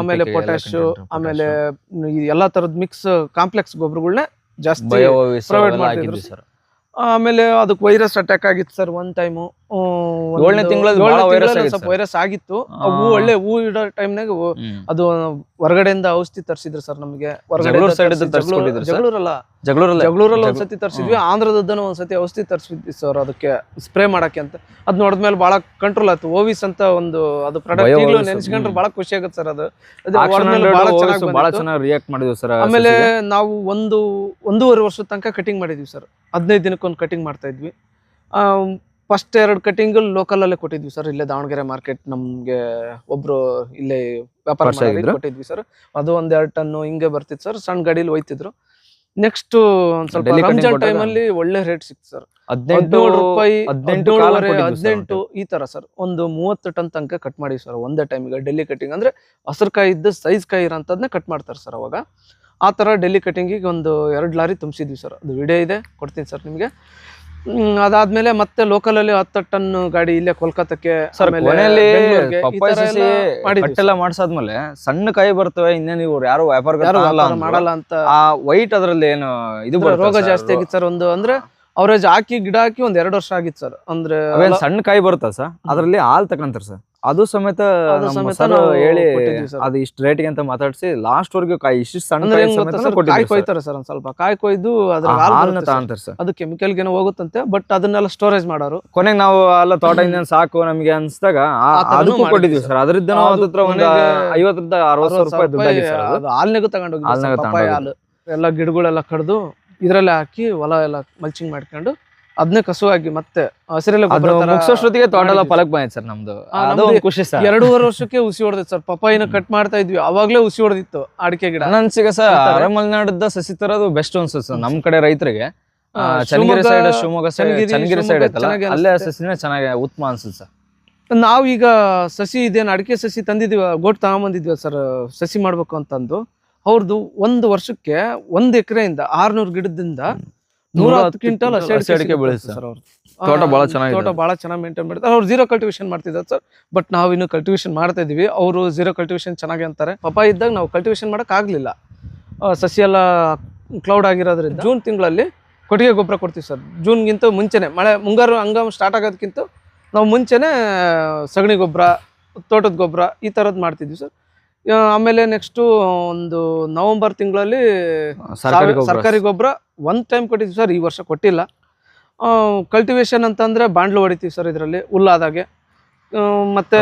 ಆಮೇಲೆ ಪೊಟ್ಯಾಶ್ ಆಮೇಲೆ ಎಲ್ಲಾ ತರದ ಮಿಕ್ಸ್ ಕಾಂಪ್ಲೆಕ್ಸ್ ಗೊಬ್ಬರಗಳನ್ನ ಜಾಸ್ತಿ ಪ್ರೊವೈಡ್ ಮಾಡ್ತಿದ್ರು ಸರ್ ಆಮೇಲೆ ಅದಕ್ಕೆ ವೈರಸ್ ಅಟ್ಯಾಕ್ ಆಗಿತ್ತು ಸರ್ ಒನ್ ಟೈಮು ಏಳ್ನೇ ತಿಂಗಳಲ್ಲಿ ಸ್ವಲ್ಪ ವೈರಸ್ ಆಗಿತ್ತು. ಹೂ ಒಳ್ಳೆ ಹೂ ಇಡೋ ಟೈಮ್ನಾಗ. ಅದು ಹೊರಗಡೆಯಿಂದ ಔಷಧಿ ತರಿಸಿದ್ರು ಸರ್ ನಮಗೆ? ಜಗಳೂರಲ್ಲ? ಜಗಳೂರಲ್ಲೇ? ಜಗಳೂರಲ್ಲಿ ಜಗಳ- ಒಂದ್ಸತಿ ತರಿಸಿದ್ವಿ. ಆಂಧ್ರದದ್ದನ್ನು ಒಂದ್ಸತಿ ಔಷಧಿ ತರಿಸಿದ್ವಿ ಸರ್ ಅದಕ್ಕೆ ಸ್ಪ್ರೇ ಮಾಡಕ್ಕೆ ಅಂತ. ಅದ್ ನೋಡಿದ್ಮೇಲೆ ಬಹಳ ಕಂಟ್ರೋಲ್ ಆಯ್ತು. ಓವಿಸ್ ಅಂತ ಒಂದು ಅದು ಪ್ರಾಡಕ್ಟ್ ನೆನೆಸ್ಕೊಂಡ್ರೆ ಬಹಳ ಖುಷಿ ಆಗುತ್ತೆ ಸರ್ ಅದು. ಅದು Action ಹೊರಡ್ಮೇಲೆ 100 ಬಹಳ. ಚೆನ್ನಾಗಿ ರಿಯಾಕ್ಟ್ ಮಾಡಿದ್ವಿ ಸರ್ ಆಮೇಲೆ ನಾವು ಒಂದು ಒಂದೂವರೆ ವರ್ಷದ ತನಕ ಕಟಿಂಗ್ ಮಾಡಿದ್ವಿ ಸರ್. ಹದಿನೈದು ದಿನಕ್ಕೊಂದು ಕಟಿಂಗ್ ಮಾಡ್ತಾ ಇದ್ವಿ. ಫಸ್ಟ್ ಎರಡು ಕಟಿಂಗ್ ಲೋಕಲ್ ಅಲ್ಲೇ ಕೊಟ್ಟಿದ್ವಿ ಸರ್ ಇಲ್ಲೇ ದಾವಣಗೆರೆ ಮಾರ್ಕೆಟ್ ನಮ್ಗೆ ಒಬ್ರು ಇಲ್ಲೇ ವ್ಯಾಪಾರ ಮಾಡೋರಿಗೆ ಕೊಟ್ಟಿದ್ವಿ ಸರ್ ಅದು ಒಂದ್ ಎರಡು ಟನ್ನು ಹಿಂಗೆ ಬರ್ತಿತ್ತು ಸರ್ ಸಣ್ಣ ಗಾಡಿಲಿ ಹೋಯ್ತಿದ್ರು ನೆಕ್ಸ್ಟ್ ಒಂದ್ ಸ್ವಲ್ಪ Delhi cutting ರಂಜಾನ್ ಕೊಟ್ಟಾಗ? ಟೈಮ್ ಅಲ್ಲಿ ಒಳ್ಳೆ ರೇಟ್ ಸಿಕ್ತು ಸರ್ ಹದಿನೆಂಟು ಹದಿನೇಳು ರೂಪಾಯಿ ಹದಿನೆಂಟು ಹದಿನೇಳುವರೆ ಹದಿನೆಂಟು ಈ ತರ ಸರ್ ಒಂದು ಮೂವತ್ತು ಟನ್ ತನಕ ಕಟ್ ಮಾಡಿ ಸರ್ ಒಂದೇ ಟೈಮಿಗೆ ಡೆಲ್ಲಿ ಕಟಿಂಗ್ ಅಂದ್ರೆ ಹಸಿರು ಕಾಯಿ ಇದ್ದ ಸೈಜ್ ಕಾಯಿ ಇರೋಂಥದ್ನೇ ಕಟ್ ಮಾಡ್ತಾರೆ ಸರ್ ಅವಾಗ. ಆ ತರ ಡೆಲ್ಲಿ ಕಟಿಂಗಿಗೆ ಒಂದು ಎರಡು ಲಾರಿ ತುಂಬಿಸಿದ್ವಿ ಸರ್ ಅದು ವಿಡಿಯೋ ಇದೆ ಕೊಡ್ತೀನಿ ಸರ್ ನಿಮಗೆ. ಅದಾದ್ಮೇಲೆ ಮತ್ತೆ ಲೋಕಲಲ್ಲಿ ಹತ್ತು ಟನ್ ಗಾಡಿ ಇಲ್ಲೇ ಕೋಲ್ಕತ್ತಕ್ಕೆ ಎಲ್ಲ ಮಾಡ್ಸಾದ್ಮೇಲೆ ಸಣ್ಣ ಕಾಯಿ ಬರ್ತವೆ ಇನ್ನೇನು ಇವ್ರು ಯಾರು ವ್ಯಾಪಾರ ಮಾಡಲ್ಲ ಅಂತ ಆ ವೈಟ್ ಅದ್ರಲ್ಲಿ ಏನು ಇದು ರೋಗ ಜಾಸ್ತಿ ಆಗಿತ್ತು ಸರ್ ಒಂದು ಅಂದ್ರೆ ಅವರೇಜ್ ಹಾಕಿ ಗಿಡ ಹಾಕಿ ಒಂದ್ ಎರಡು ವರ್ಷ ಆಗಿತ್ತು ಸರ್. ಅಂದ್ರೆ ಸಣ್ಣ ಕಾಯಿ ಬರುತ್ತಾ ಸರ್? ಅದ್ರಲ್ಲಿ ಹಾಲ್ ತಕೊಂತಾರ ಸರ್. ಅದು ಸಮೇತ ಹೇಳಿ. ಅದು ಇಷ್ಟು ರೇಟ್ಗೆ ಅಂತ ಮಾತಾಡ್ಸಿ ಲಾಸ್ಟ್ ವರ್ಗೂ ಕಾಯಿ ಇಷ್ಟು ಸಣ್ಣ ಕಾಯಿ ಕೊಯ್ತಾರೆ ಸರ್ ಒಂದ್ ಸ್ವಲ್ಪ. ಕಾಯಿ ಕೊಯ್ದು ಅದ್ರ ತಗೊಂತಾರ ಸರ್. ಅದು ಕೆಮಿಕಲ್ಗೇನೋ ಹೋಗುತ್ತಂತೆ ಬಟ್ ಅದನ್ನೆಲ್ಲ ಸ್ಟೋರೇಜ್ ಮಾಡೋರು. ಕೊನೆಗೆ ನಾವು ಅಲ್ಲ ತೋಟ ಸಾಕು ನಮ್ಗೆ ಅನ್ಸಿದಾಗ ಅದಕ್ಕೂ ಕೊಟ್ಟಿದ್ವಿ ಸರ್. ಅದರಿಂದ ನಾವು ಒಂದ್ ಐವತ್ತರಿಂದ ಅರವತ್ತು ರೂಪಾಯಿ ದುಡ್ಡು ಸರ್ ಅದು. ಹಾಲ್ನಾಗೂ ತಗೊಂಡೋಗಿ. ಹಾಲು. ಎಲ್ಲ ಗಿಡಗಳೆಲ್ಲ ಕಡ್ದು ಇದ್ರಲ್ಲೇ ಹಾಕಿ ಹೊಲ ಎಲ್ಲ ಮಲ್ಚಿಂಗ್ ಮಾಡ್ಕೊಂಡು ಅದನ್ನೇ ಕಸುವಾಗಿ ಮತ್ತೆ ಹಸಿರೆಲ್ಲ ಅದು ಗೊಬ್ಬರ ತರ ಮುಗಿಸೋಷ್ಟೊತ್ತಿಗೆ ತೋಟ ಫಲಕ್ ಬಂದಿತ್ತು ಸರ್ ನಮ್ದು. ಅದು ನಮ್ದು ಒಂದು ಖುಷಿ ಸರ್. ಎರಡೂವರೆ ವರ್ಷಕ್ಕೆ ಉಸಿ ಹೊಡೆದಿತ್ತು ಸರ್. ಪಪ್ಪಾಯಿನ ಕಟ್ ಮಾಡ್ತಾ ಇದ್ವಿ. ಅವಾಗ್ಲೇ ಉಸಿ ಹೊಡೆದಿತ್ತು ಅಡಿಕೆ ಗಿಡ. ನನ್ಸಿಗೆ ಸರ್ ಮಲ್ನಾಡದ ಸಸಿ ತರೋದು ಬೆಸ್ಟ್ ಅನ್ಸುತ್ತೆ ಸರ್ ನಮ್ ಕಡೆ ರೈತರಿಗೆ. Channagiri Shivamogga- side Shivamogga side Channagiri, Channagiri side ಐತಲ್ಲ ಚೆನ್ನಾಗಿ ಅಲ್ಲೇ. ಸಸಿನೇ ಚೆನ್ನಾಗಿ ಉತ್ತಮ ಅನ್ಸುತ್ತೆ ಸರ್. ನಾವೀಗ ಸಸಿ ಇದೇನು ಅಡಿಕೆ ಸಸಿ ತಂದಿದ್ವಿ ಗೋಟ್ ತಗೊಂಬಂದಿದ್ವಿ ಸರ್ ಸಸಿ ಮಾಡ್ಬೇಕು ಅಂತಂದು. ಅವ್ರದ್ದು ಒಂದು ವರ್ಷಕ್ಕೆ ಒಂದ್ ಎಕರೆಯಿಂದ ಆರ್ನೂರು ಗಿಡದಿಂದ ನೂರ ಹತ್ತು ಕ್ವಿಂಟಲ್ ಹಸಿ ಅಡಿಕೆ ಸರ್ ಅವ್ರು ತೋಟ ಬಹಳ. ತೋಟ ಬಹಳ ಚೆನ್ನಾಗಿ ಮೇಂಟೈನ್ ಮಾಡ್ತಾರೆ. ಅವ್ರು ಜೀರೋ ಕಲ್ಟಿವೇಶನ್ ಮಾಡ್ತಿದ್ದಾರೆ ಸರ್ ಬಟ್ ನಾವು ಇನ್ನು ಕಲ್ಟಿವೇಶನ್ ಮಾಡ್ತಾ ಇದೀವಿ ಅವರು ಜೀರೋ ಕಲ್ಟಿವೇಶನ್ ಚೆನ್ನಾಗಿ ಅಂತಾರೆ. ಪಪ್ಪ ಇದ್ದಾಗ ನಾವು ಕಲ್ಟಿವೇಶನ್ ಮಾಡಕ್ ಆಗ್ಲಿಲ್ಲ. ಸಸಿ ಎಲ್ಲ ಕ್ಲೌಡ್ ಆಗಿರೋದ್ರಿಂದ ಜೂನ್ ತಿಂಗಳಲ್ಲಿ ಕೊಟ್ಟಿಗೆ ಗೊಬ್ಬರ ಕೊಡ್ತೀವಿ ಸರ್. ಜೂನ್ಗಿಂತ ಮುಂಚೆನೆ ಮಳೆ ಮುಂಗಾರು ಹಂಗಾಮ ಸ್ಟಾರ್ಟ್ ಆಗೋದಕ್ಕಿಂತ ನಾವು ಮುಂಚೆನೆ ಸಗಣಿ ಗೊಬ್ಬರ ತೋಟದ ಗೊಬ್ಬರ ಈ ಥರದ್ದು ಮಾಡ್ತಿದ್ವಿ ಸರ್. ಆಮೇಲೆ ನೆಕ್ಸ್ಟು ಒಂದು ನವೆಂಬರ್ ತಿಂಗಳಲ್ಲಿ ಸರ್ಕಾರಿ ಗೊಬ್ಬರ. ಒಂದ್ ಟೈಮ್ ಕೊಟ್ಟಿದ್ವಿ ಸರ್ ಈ ವರ್ಷ ಕೊಟ್ಟಿಲ್ಲ. ಕಲ್ಟಿವೇಶನ್ ಅಂತಂದ್ರೆ ಬಾಂಡ್ಲು ಹೊಡಿತೀವಿ ಸರ್ ಇದರಲ್ಲಿ ಹುಲ್ಲಾದಾಗೆ. ಮತ್ತೆ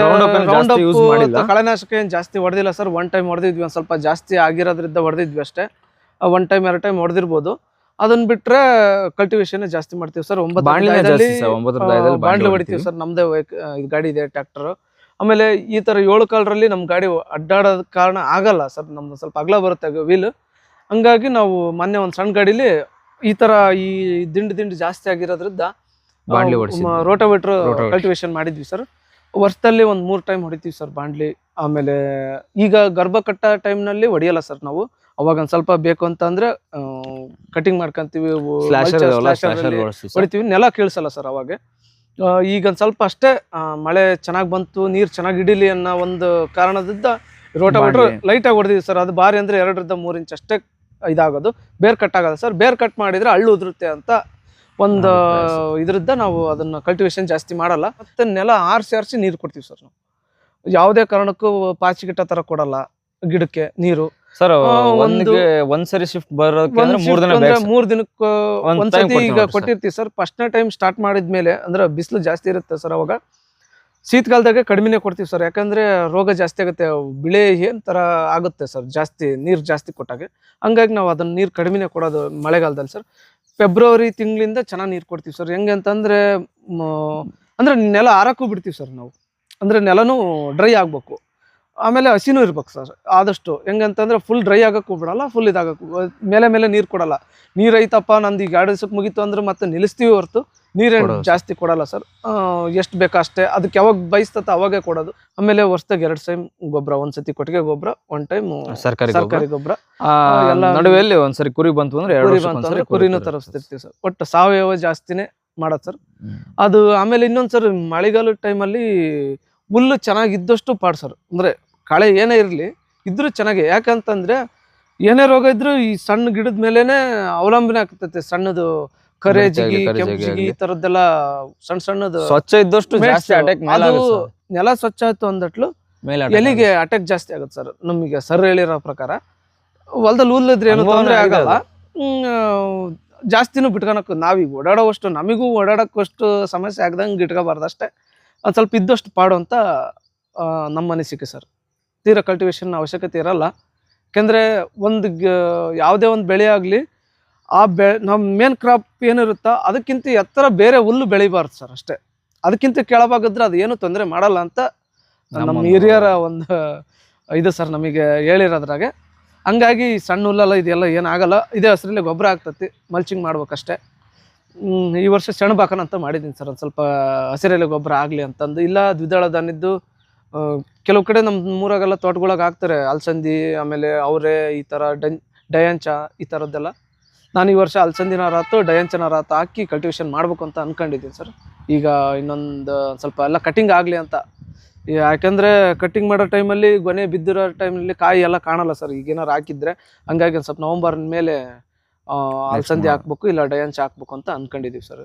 ಕಳೆನಾಶಕ ಏನ್ ಜಾಸ್ತಿ ಹೊಡೆದಿಲ್ಲ ಸರ್ ಒನ್ ಟೈಮ್ ಹೊಡೆದಿದ್ವಿ ಒಂದ್ ಸ್ವಲ್ಪ ಜಾಸ್ತಿ ಆಗಿರೋದ್ರಿಂದ ಹೊಡೆದಿದ್ವಿ ಅಷ್ಟೇ. ಒನ್ ಟೈಮ್ ಎರಡು ಟೈಮ್ ಹೊಡೆದಿರ್ಬೋದು. ಅದನ್ನ ಬಿಟ್ರೆ ಕಲ್ಟಿವೇಶನ್ ಜಾಸ್ತಿ ಮಾಡ್ತೀವಿ ಸರ್ ಒಂಬತ್ತು ಬಾಂಡ್ಲು ಹೊಡಿತೀವಿ ಸರ್ ನಮ್ದೇ ಗಾಡಿ ಇದೆ ಟ್ರ್ಯಾಕ್ಟರ್ ಆಮೇಲೆ ಈ ತರ ಏಳು ಕಾಲರಲ್ಲಿ ನಮ್ಮ ಗಾಡಿ ಅಡ್ಡಾಡೋದ ಕಾರಣ ಆಗಲ್ಲ. ಸರ್ ನಮ್ದು ಸ್ವಲ್ಪ ಅಗಲ ಬರುತ್ತೆ ವೀಲ್ ಹಂಗಾಗಿ ನಾವು ಮೊನ್ನೆ ಒಂದು ಸಣ್ಣ ಗಾಡಿಲಿ ಈ ತರ ಈ ದಿಂಡು ದಿಂಡು ಜಾಸ್ತಿ ಆಗಿರೋದ್ರಿಂದ. ರೋಟೋವೇಟ್ರ್. ಕಲ್ಟಿವೇಶನ್ ಮಾಡಿದ್ವಿ ಸರ್. ವರ್ಷದಲ್ಲಿ ಒಂದು ಮೂರು ಟೈಮ್ ಹೊಡಿತೀವಿ ಸರ್ ಬಾಂಡ್ಲಿ. ಆಮೇಲೆ ಈಗ ಗರ್ಭ ಕಟ್ಟ ಟೈಮ್ನಲ್ಲಿ ಹೊಡಿಯಲ್ಲ ಸರ್ ನಾವು. ಅವಾಗ ಒಂದು ಸ್ವಲ್ಪ ಬೇಕು ಅಂತ ಅಂದ್ರೆ ಕಟಿಂಗ್ ಮಾಡ್ಕೊಂತೀವಿ ಹೊಡಿತೀವಿ. ನೆಲ ಕೇಳಿಸಲ್ಲ ಸರ್ ಅವಾಗ. ಈಗ ಒಂದು ಸ್ವಲ್ಪ ಅಷ್ಟೇ ಮಳೆ ಚೆನ್ನಾಗಿ ಬಂತು ನೀರು ಚೆನ್ನಾಗಿ ಹಿಡಿಲಿ ಅನ್ನೋ ಒಂದು ಕಾರಣದಿಂದ ರೋಟ ಬಾಂಡ್ಲಿ. ಲೈಟ್ ಆಗಿ ಹೊಡೆದಿದ್ವಿ ಸರ್. ಅದು ಬಾರಿ ಅಂದ್ರೆ ಎರಡರಿಂದ ಮೂರು ಇಂಚ್ ಅಷ್ಟೇ ಇದಾಗೋದು. ಬೇರ್ ಕಟ್ ಆಗೋದು ಸರ್. ಬೇರ್ ಕಟ್ ಮಾಡಿದ್ರೆ ಹಳ್ಳು ಉದುರುತ್ತೆ ಅಂತ ಒಂದು ಇದರಿಂದ ನಾವು ಅದನ್ನ ಕಲ್ಟಿವೇಶನ್ ಜಾಸ್ತಿ ಮಾಡಲ್ಲ. ಮತ್ತೆ ನೆಲ ಆರಿಸಿ ಆರಿಸಿ ನೀರು ಕೊಡ್ತೀವಿ ಸರ್ ನಾವು. ಯಾವುದೇ ಕಾರಣಕ್ಕೂ ಪಾಚಿಗಿಟ್ಟ ತರ ಕೊಡಲ್ಲ ಗಿಡಕ್ಕೆ ನೀರು. ಸರ್ ಆ, ಒಂದು- ಒಂದ್ಗೆ ಶಿಫ್ಟ್ ಬರೋಕೆ ಅಂದ್ರೆ ಮೂರ್ ದಿನ ಅಂದ್ರೆ ಮೂರ್ ದಿನಕ್ಕೆ ಒಂದ್ಸತಿ ಈಗ ಕೊಟ್ಟಿರ್ತೀವಿ ಸರ್ ಫಸ್ಟ್ನೇ ಟೈಮ್ ಸ್ಟಾರ್ಟ್ ಮಾಡಿದ್ಮೇಲೆ ಅಂದ್ರೆ ಬಿಸಿಲು ಜಾಸ್ತಿ ಇರುತ್ತೆ ಸರ್ ಅವಾಗ. ಶೀತಕಾಲದಾಗ ಕಡಿಮೆನೆ ಕೊಡ್ತೀವಿ ಸರ್ ಯಾಕಂದ್ರೆ ರೋಗ ಜಾಸ್ತಿ ಆಗುತ್ತೆ. ಬಿಳೆ ಏನ್ ತರ ಆಗುತ್ತೆ ಸರ್ ಜಾಸ್ತಿ ನೀರ್ ಜಾಸ್ತಿ ಕೊಟ್ಟಾಗೆ. ಹಂಗಾಗಿ ನಾವು ಅದನ್ನ ನೀರ್ ಕಡಿಮೆನೆ ಕೊಡೋದು ಮಳೆಗಾಲದಲ್ಲಿ ಸರ್ ಫೆಬ್ರವರಿ ತಿಂಗಳಿಂದ ಚೆನ್ನಾಗಿ ನೀರು ಕೊಡ್ತೀವಿ ಸರ್ ಹೆಂಗೆ ಅಂತಂದ್ರೆ ಅಂದ್ರೆ ನೆಲ ಆರಕ್ಕೂ ಬಿಡ್ತೀವಿ ಸರ್ ನಾವು. ಅಂದ್ರೆ ನೆಲನೂ ಡ್ರೈ ಆಗ್ಬೇಕು. ಆಮೇಲೆ ಹಸಿನೂ ಇರ್ಬೇಕು ಸರ್ ಆದಷ್ಟು. ಹೆಂಗಂತಂದ್ರೆ ಫುಲ್ ಡ್ರೈ ಆಗಕ್ಕೂ ಬಿಡಲ್ಲ ಫುಲ್ ಇದಾಗಕ್ಕೂ. ಮೇಲೆ ಮೇಲೆ ನೀರು ಕೊಡಲ್ಲ. ನೀರು ಐತಪ್ಪ ನಂದು ಈಗ ಎರಡು ದಿವಸಕ್ಕೆ ಮುಗೀತು ಅಂದ್ರೆ ಮತ್ತೆ ನಿಲ್ಲಿಸ್ತೀವಿ ಹೊರತು. ನೀರೇನು ಜಾಸ್ತಿ ಕೊಡಲ್ಲ ಸರ್. ಎಷ್ಟು ಬೇಕೋ ಅಷ್ಟೇ. ಅದಕ್ಕೆ ಯಾವಾಗ ಬಯಸ್ತತ್ತ ಅವಾಗೇ ಕೊಡೋದು. ಆಮೇಲೆ ವರ್ಷದಾಗ ಎರಡು ಟೈಮ್ ಗೊಬ್ಬರ ಒಂದ್ಸತಿ ಕೊಟ್ಟಿಗೆ ಗೊಬ್ಬರ ಒನ್ ಟೈಮ್ ಸರ್ಕಾರಿ ಗೊಬ್ಬರ ಸರ್ಕಾರಿ ಗೊಬ್ಬರ ಎಲ್ಲ- ನಡುವೆಯಲ್ಲಿ ಒಂದ್ಸರಿ ಕುರಿ ಬಂತು ಅಂದ್ರೆ ಕುರಿ ಬಂತು ಅಂದ್ರೆ ಕುರಿನೂ ಕುರಿ ತರಿಸ್ತಿರ್ತೀವಿ ಸರ್. ಒಟ್ಟು ಸಾವಯವ ಜಾಸ್ತಿನೇ ಮಾಡೋದು ಸರ್. ಅದು ಆಮೇಲೆ ಇನ್ನೊಂದ್ ಸರ್ ಮಳೆಗಾಲ ಟೈಮಲ್ಲಿ ಹುಲ್ಲು ಚೆನ್ನಾಗಿದ್ದಷ್ಟು ಪಾಡ್ ಸರ್. ಅಂದ್ರೆ ಕಳೆ ಏನೇ ಇರಲಿ ಇದ್ರೂ ಚೆನ್ನಾಗಿ. ಯಾಕಂತಂದ್ರೆ ಏನೇ ರೋಗ ಇದ್ರೂ ಈ ಸಣ್ಣ ಗಿಡದ ಮೇಲೇನೆ ಅವಲಂಬನೆ ಆಗ್ತೈತೆ. ಸಣ್ಣದು ಕರೆ ಜಿಗಿ ಕೆಂಪು ಜಿಗಿ ಈ. ತರದ್ದೆಲ್ಲ ಸಣ್ಣ ಸಣ್ಣದು ಸ್ವಚ್ಛ ಇದ್ದಷ್ಟು ಜಾಸ್ತಿ ಅಟ್ಯಾಕ್ ಮೇಲೆ ಅದು ನೆಲ ಸ್ವಚ್ಛ ಆಯ್ತು ಅಂದಟ್ಲು ಎಲ್ಲಿಗೆ ಎಲಿಗೆ ಅಟ್ಯಾಕ್ ಜಾಸ್ತಿ ಆಗುತ್ತೆ ಸರ್. ನಮಗೆ ಸರ್ ಹೇಳಿರೋ ಪ್ರಕಾರ. ಹೊಲದಲ್ಲಿ ಹುಲ್ಲಿದ್ರೆ ಏನು ತೊಂದರೆ ಆಗಲ್ಲ. ಹ್ಮ್, ಜಾಸ್ತಿನೂ ಬಿಟ್ಕೊಳಕ್ ನಾವೀಗ ಓಡಾಡೋವಷ್ಟು ನಮಿಗೂ ಓಡಾಡೋಕ್ಕಷ್ಟು ಸಮಸ್ಯೆ ಆಗದಂಗೆ ಇಟ್ಕೋಬಾರ್ದು ಅಷ್ಟೇ ಒಂದು ಸ್ವಲ್ಪ ಇದ್ದಷ್ಟು ಪಾಡು ಅಂತ ನಮ್ಮ ಅನಿಸಿಕೆ ಸರ್. ತೀರಾ ಕಲ್ಟಿವೇಷನ್ ಅವಶ್ಯಕತೆ ಇರಲ್ಲ. ಯಾಕೆಂದರೆ ಒಂದು ಯಾವುದೇ ಒಂದು ಬೆಳೆ ಆಗಲಿ ಆ ಬೆ ನಮ್ಮ ಮೇನ್ ಕ್ರಾಪ್ ಏನಿರುತ್ತೋ ಅದಕ್ಕಿಂತ ಎತ್ತರ ಬೇರೆ ಹುಲ್ಲು ಬೆಳಿಬಾರ್ದು ಸರ್ ಅಷ್ಟೇ. ಅದಕ್ಕಿಂತ ಕೆಳಭಾಗದ್ರೆ ಅದು ಏನು ತೊಂದರೆ ಮಾಡಲ್ಲ ಅಂತ ನಮ್ಮ ಹಿರಿಯರ ಒಂದು ಇದು ಸರ್ ನಮಗೆ ಹೇಳಿರೋದ್ರಾಗೆ. ಹಂಗಾಗಿ ಸಣ್ಣ ಹುಲ್ಲೆಲ್ಲ ಇದೆಲ್ಲ ಏನಾಗಲ್ಲ ಇದೇ ಹಸಿರಲ್ಲಿ ಗೊಬ್ಬರ ಆಗ್ತತಿ ಮಲ್ಚಿಂಗ್ ಮಾಡ್ಬೇಕಷ್ಟೇ. ಈ ವರ್ಷ ಸೆಣಬಾಕನ ಅಂತ ಮಾಡಿದ್ದೀನಿ ಸರ್. ಒಂದು ಸ್ವಲ್ಪ ಹಸಿರೆಲೆ ಗೊಬ್ಬರ ಆಗಲಿ ಅಂತಂದು. ಇಲ್ಲ ದ್ವಿದಳ ಧಾನ್ಯದ್ದು ಕೆಲವು ಕಡೆ ನಮ್ಮ ಊರಾಗೆಲ್ಲ ತೋಟಗಳಾಗ ಹಾಕ್ತಾರೆ. ಅಲಸಂದಿ ಆಮೇಲೆ ಅವರೇ ಈ ಥರ ಡನ್ ಡಯಾಂಚ ಈ ಥರದ್ದೆಲ್ಲ ನಾನು ಈ ವರ್ಷ ಅಲಸಂದಿನ ರಾತು ಡಯಾಂಚನ ರಾತು ಹಾಕಿ ಕಲ್ಟಿವೇಶನ್ ಮಾಡಬೇಕು ಅಂತ ಅನ್ಕೊಂಡಿದ್ದೀನಿ ಸರ್. ಈಗ ಇನ್ನೊಂದು ಸ್ವಲ್ಪ ಎಲ್ಲ ಕಟಿಂಗ್ ಆಗಲಿ ಅಂತ. ಯಾಕೆಂದರೆ ಕಟ್ಟಿಂಗ್ ಮಾಡೋ ಟೈಮಲ್ಲಿ ಗೊನೆ ಬಿದ್ದಿರೋ ಟೈಮಲ್ಲಿ ಕಾಯಿ ಎಲ್ಲ ಕಾಣಲ್ಲ ಸರ್. ಈಗ ಏನಾರು ಹಾಕಿದ್ರೆ ಹಂಗಾಗಿ ಒಂದು ಸ್ವಲ್ಪ ನವಂಬರ್ ಮೇಲೆ ಅಲಸಂದಿ. ಹಾಕ್ಬೇಕು ಇಲ್ಲ ಡಯಾಂಚ ಹಾಕ್ಬೇಕು ಅಂತ ಅಂದ್ಕೊಂಡಿದ್ದೀವಿ ಸರ್.